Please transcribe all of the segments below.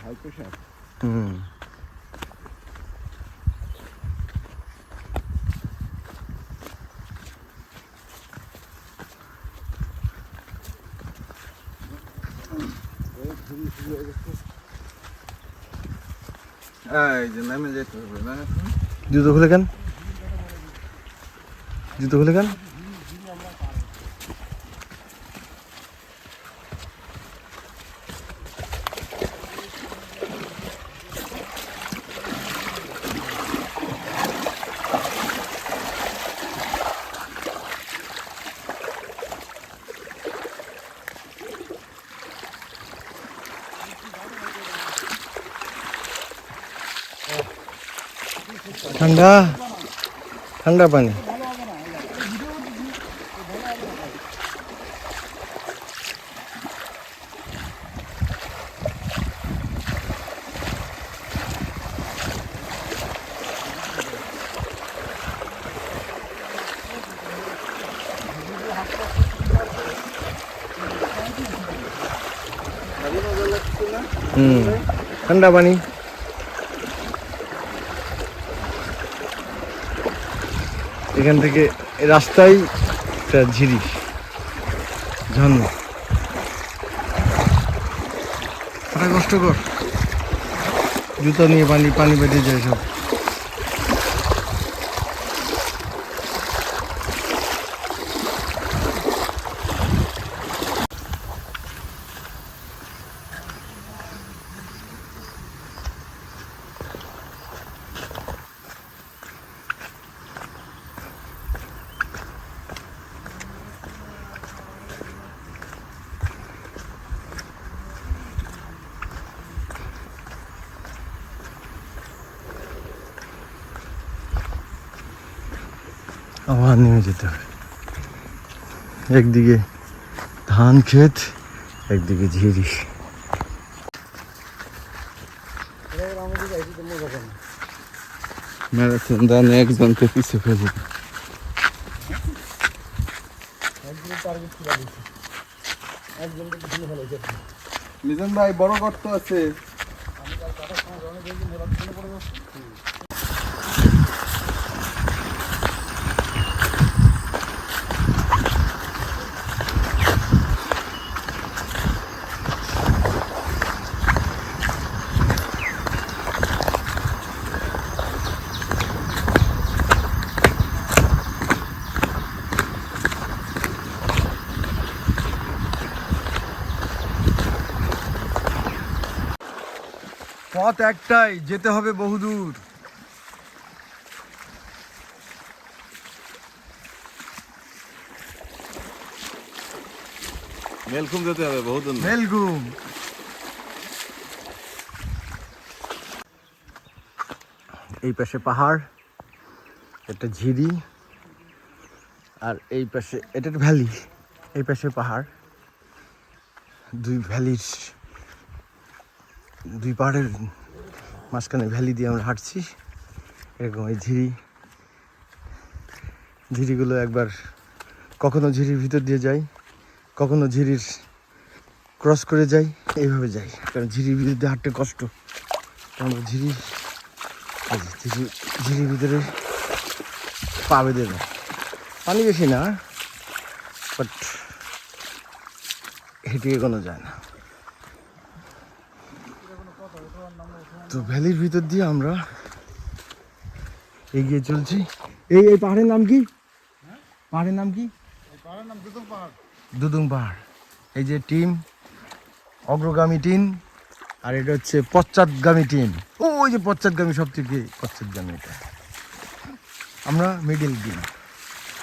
High pressure হুম। এই যে নামে যেতে হবে না জুতো খুলে কেন? জুতো খুলে কেন ঠান্ডা ঠান্ডা পানি হুম ঠান্ডা পানি এখান থেকে রাস্তায় একটা ঝিরি ঝর্ণা। কষ্টকর জুতো নিয়ে পানি পানি বেরিয়ে যায় সব। আবার নেমে যেতে হবে। একদিকে ধান ক্ষেত, একদিকে ঝিরি। ম্যারাথন দানে একজনকে পিছে ফেলে। মিজান ভাই, বড় গর্ত আছে। পথ একটাই যেতে হবে বহুদূর। মেলকুম যেতে হবে বহুদূর মেলগুম এই পাশে পাহাড় একটা ঝিরি আর এই পাশে এটা একটা ভ্যালি এই পাশে পাহাড়। দুই ভ্যালির দুই পাহাড়ের মাঝখানে ভ্যালি দিয়ে আমরা হাঁটছি। এরকম এই ঝিরি। ঝিরিগুলো একবার কখনো ঝিরির ভিতর দিয়ে যাই, কখনো ঝিরির ক্রস করে যাই, এইভাবে যাই। কারণ ঝিরির ভিতর দিয়ে হাঁটতে কষ্ট। আমরা ঝিরি ঝিরি, ঝিরির ভিতরে পা বেঁধে পানি বেশি না বাট হেঁটে এগোনো যায় না। তো ভ্যালির ভিতর দিয়ে আমরা এগিয়ে চলছি। এই এই পাহাড়ের নাম কি? পাহাড়ের নাম কি? দুদুং পাহাড়। এই যে টিম, অগ্রগামী টিম, আর এটা হচ্ছে পশ্চাৎগামী টিম। ওই যে পশ্চাৎগামী, সব থেকে পশ্চাৎগামী এটা। আমরা মিডিল টিম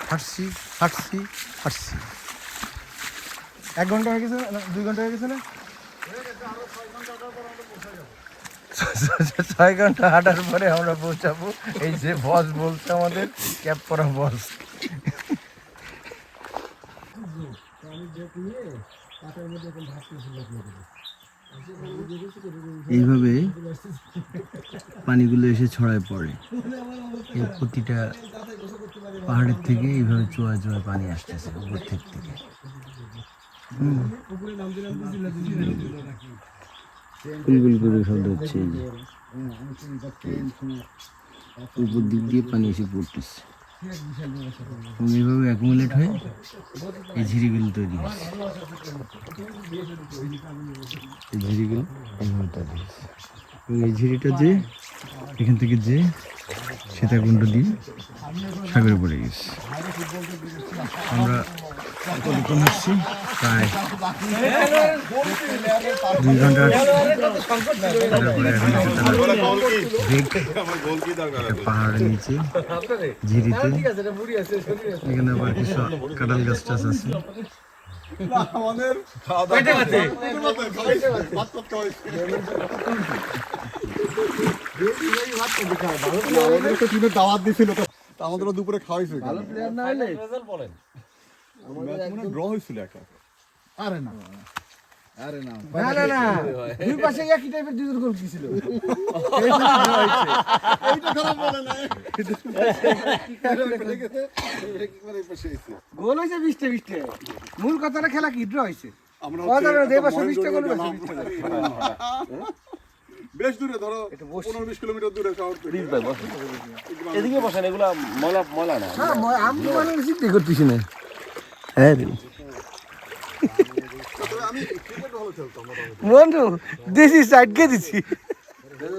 হাঁটছি হাঁটছি হাঁটছি। এক ঘণ্টা হয়ে গেছে দুই ঘণ্টা হয়ে গেছে না? ছয় ঘণ্টা হাঁটার পরে আমরা পৌঁছাবো। এই যে বস বলছে আমাদের ক্যাব করা বস এইভাবে পানিগুলো এসে ছড়ায় পড়ে। এই প্রতিটা পাহাড়ের থেকে এইভাবে চোয়া চোয়ায় পানি আসতেছে উপর থেকে। ফুলগুল করে শব্দ হচ্ছে উপর দিক দিয়ে পানি এসে পড়তেছে। এইভাবে অ্যাকুমুলেট হয়ে এই ঝিরিগুলো তৈরি হচ্ছে এই ঝিরিগুলো এইভাবে তৈরি এবং এই ঝিরিটা যে এখান থেকে যে সীতাকুণ্ড দিয়ে সাগরে পড়ে গেছে। আমরা কতক্ষণ আসছি প্রায় দুই ঘণ্টা তারপরে এখন হচ্ছে তারা ব্রেক একটা পাহাড়ের নিচে ঝিরিতে। এখানে আবার কিছু কাঁঠাল গাছ টাছ আছে। আমাদের আমাদের দাওয়াত দিছিল আমাদেরও দুপুরে খাওয়াইছে। ভালো প্লেয়ার না হলে রেজাল্ট বলেন আমাদের ড্র হয়েছিল একটা আরে না। আরে না। না না না। দুই পাশে একই টাইপের দুজন গোল কি এইটা খারাপ বলে না লেগেছে একবারে পাশে এসে গোল হয়েছে বিশটা বিশটা। মূল কথাটা খেলা কি? ড্র হয়েছে আমরা কথা হচ্ছে না, দেবা একটা সবিশটা মহেন্দ্রগঞ্জ করবে, গেলাম। বেশ দূরে ধরো পনেরো বিশ কিলোমিটার দূরে শহর এদিকে বসেন এগুলা ময়লা ময়লা না। না আমি মানে চিন্তা করতেছি না। হ্যাঁ বন্ধু দিছি সাইড কে দিছি?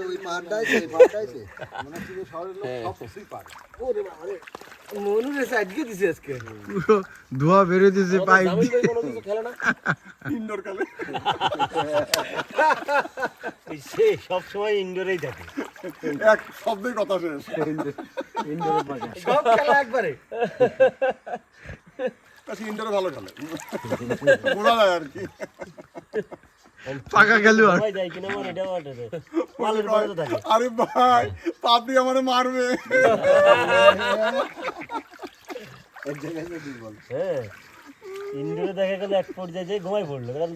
ওই পাড়টাইছে পাড়টাইছে মানে পুরো শহরের লোক সব কিছুই পারে মনুরে সাইড কে আজকে? পুরো ধোয়া বেরোয় দিয়েছে পাইপ ইনডোর খেলে সে সব সময় ইনডোরেই থাকে। এক শব্দের কথা শেষ। সব খেলা একবারে। তা সে ভালো খেলে। বোঝা যায় আর কি। পাকা আরে ভাই আমার মারবে। হ্যাঁ। দেখা গেল এক পর্যায়ে যে ঘুমাই পড়ল। কারণ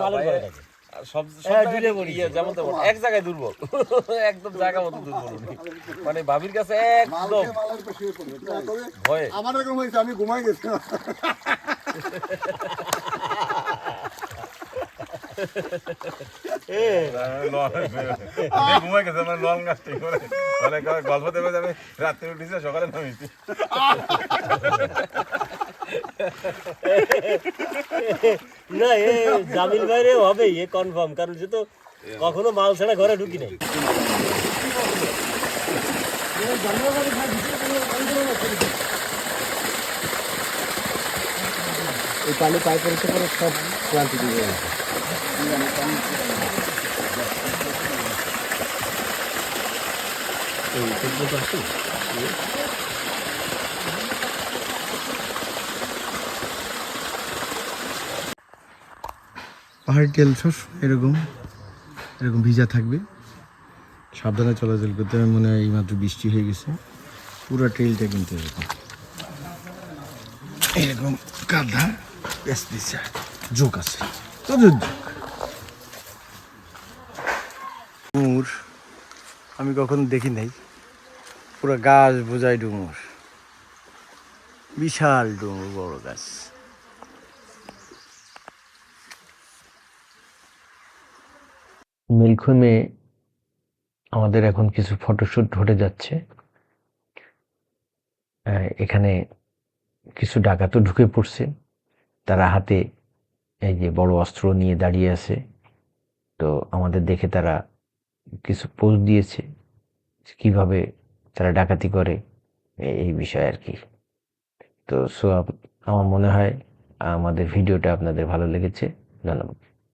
মালের ঘরে থাকে। সব জায়গায় ইয়ে যেমন তেমন। এক জায়গায় দুর্বল। একদম জায়গা মতো দুর্বল উনি। মানে ভাবির কাছে একদম হয়ে ভয়ে। আমার এরকম হয়েছে আমি ঘুমাই গেছি। ঘুমাই গেছে মানে লং লাস্টিং করে। মানে গল্প দেবে যাবে? রাত্রে উঠেছে সকালে নামিয়েছি। না, এ জামিল বাইরে হবে এ কনফার্ম কারণ সে তো কখনো মাল ছাড়া ঘরে ঢুকি নাই। এই পানি পাইপের এসে পরে সব ক্লান্তি দিয়ে গেছে। পাহাড়ি তেল সব এরকম এরকম ভিজা থাকবে। সাবধানে চলাচল করতে হবে, মনে হয় এইমাত্র বৃষ্টি হয়ে গেছে। পুরো ট্রেলটা কিন্তু এরকম। এরকম দিচ্ছে যোগ আছে। ডুমুর, আমি কখনো দেখি নাই। পুরো গাছ বোঝায় ডুমুর। বিশাল ডুমুর, বড় গাছ। মিলখুমে আমাদের এখন কিছু ফটোশ্যুট ঘটে যাচ্ছে। এখানে কিছু ডাকাতও ঢুকে পড়ছে। তারা হাতে এই যে বড় অস্ত্র নিয়ে দাঁড়িয়ে আছে। তো আমাদের দেখে তারা কিছু পোস্ট দিয়েছে কীভাবে তারা ডাকাতি করে এই বিষয়ে আর কি। তো সো আমার মনে হয় আমাদের ভিডিওটা আপনাদের ভালো লেগেছে। ধন্যবাদ।